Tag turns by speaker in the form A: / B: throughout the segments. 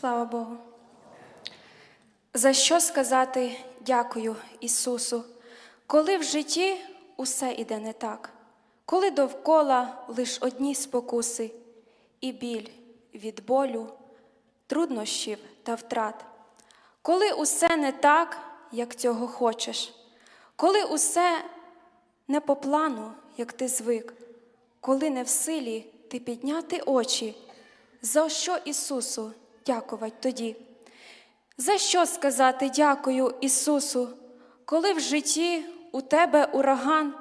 A: Слава Богу. За що сказати дякую Ісусу, коли в житті усе іде не так, коли довкола лиш одні спокуси, і біль від болю, труднощів та втрат, коли усе не так, як цього хочеш, коли усе не по плану, як ти звик, коли не в силі ти підняти очі, за що Ісусу дякувати тоді? За що сказати дякую Ісусу, коли в житті у тебе ураган,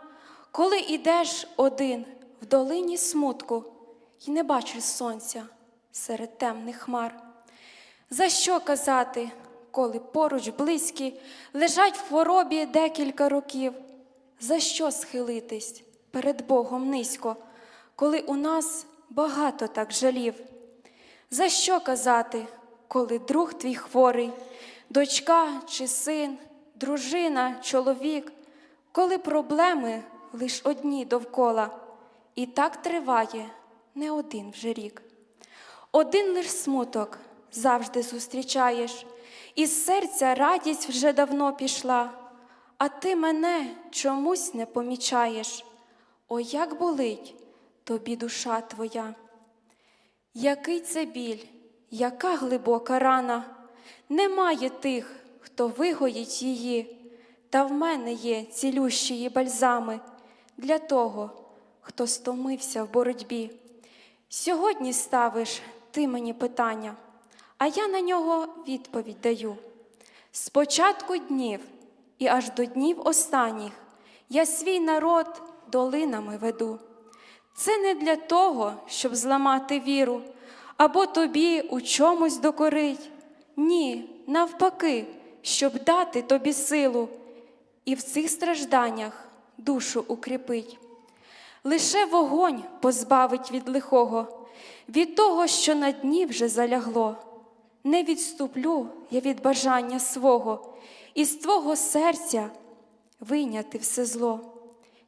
A: коли ідеш один в долині смутку і не бачиш сонця серед темних хмар? За що казати, коли поруч близькі лежать в хворобі декілька років? За що схилитись перед Богом низько, коли у нас багато так жалів? За що казати, коли друг твій хворий, дочка чи син, дружина, чоловік, коли проблеми лиш одні довкола, і так триває не один вже рік. Один лиш смуток завжди зустрічаєш, із серця радість вже давно пішла, а ти мене чомусь не помічаєш. О, як болить тобі душа твоя. Який це біль, яка глибока рана, немає тих, хто вигоїть її, та в мене є цілющі бальзами для того, хто стомився в боротьбі. Сьогодні ставиш ти мені питання, а я на нього відповідь даю. З початку днів і аж до днів останніх я свій народ долинами веду. Це не для того, щоб зламати віру, або тобі у чомусь докорить. Ні, навпаки, щоб дати тобі силу і в цих стражданнях душу укріпить. Лише вогонь позбавить від лихого, від того, що на дні вже залягло. Не відступлю я від бажання свого, і з твого серця вийняти все зло.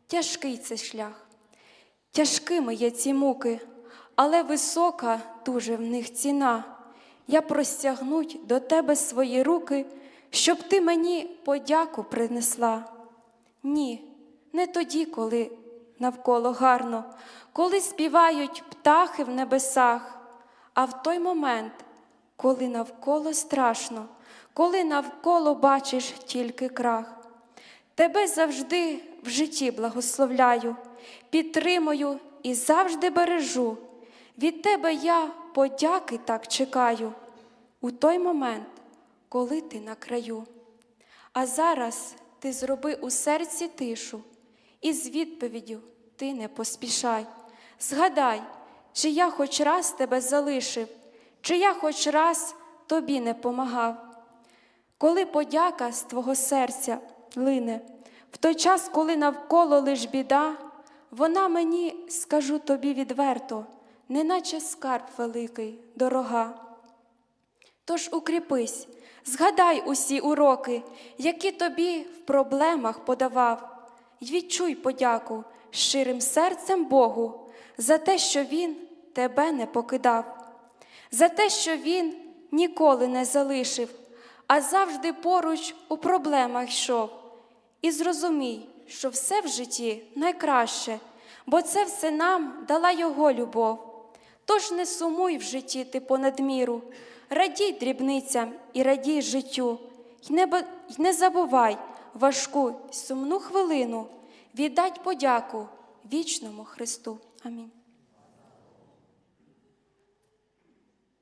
A: Тяжкий це шлях. Тяжкими є ці муки, але висока дуже в них ціна. Я простягнуть до тебе свої руки, щоб ти мені подяку принесла. Ні, не тоді, коли навколо гарно, коли співають птахи в небесах, а в той момент, коли навколо страшно, коли навколо бачиш тільки крах. Тебе завжди в житті благословляю, підтримую і завжди бережу. Від тебе я подяки так чекаю у той момент, коли ти на краю. А зараз ти зроби у серці тишу, і з відповіддю ти не поспішай. Згадай, чи я хоч раз тебе залишив, чи я хоч раз тобі не помагав. Коли подяка з твого серця лине, в той час, коли навколо лиш біда, вона мені, скажу тобі відверто, неначе скарб великий, дорога. Тож укріпись, згадай усі уроки, які тобі в проблемах подавав, й відчуй подяку щирим серцем Богу за те, що Він тебе не покидав, за те, що Він ніколи не залишив, а завжди поруч у проблемах йшов. І зрозумій, що все в житті найкраще, бо це все нам дала Його любов. Тож не сумуй в житті ти понад міру, радій дрібницям і радій життю, й не, ба- й не забувай важку сумну хвилину віддать подяку вічному Христу. Амінь.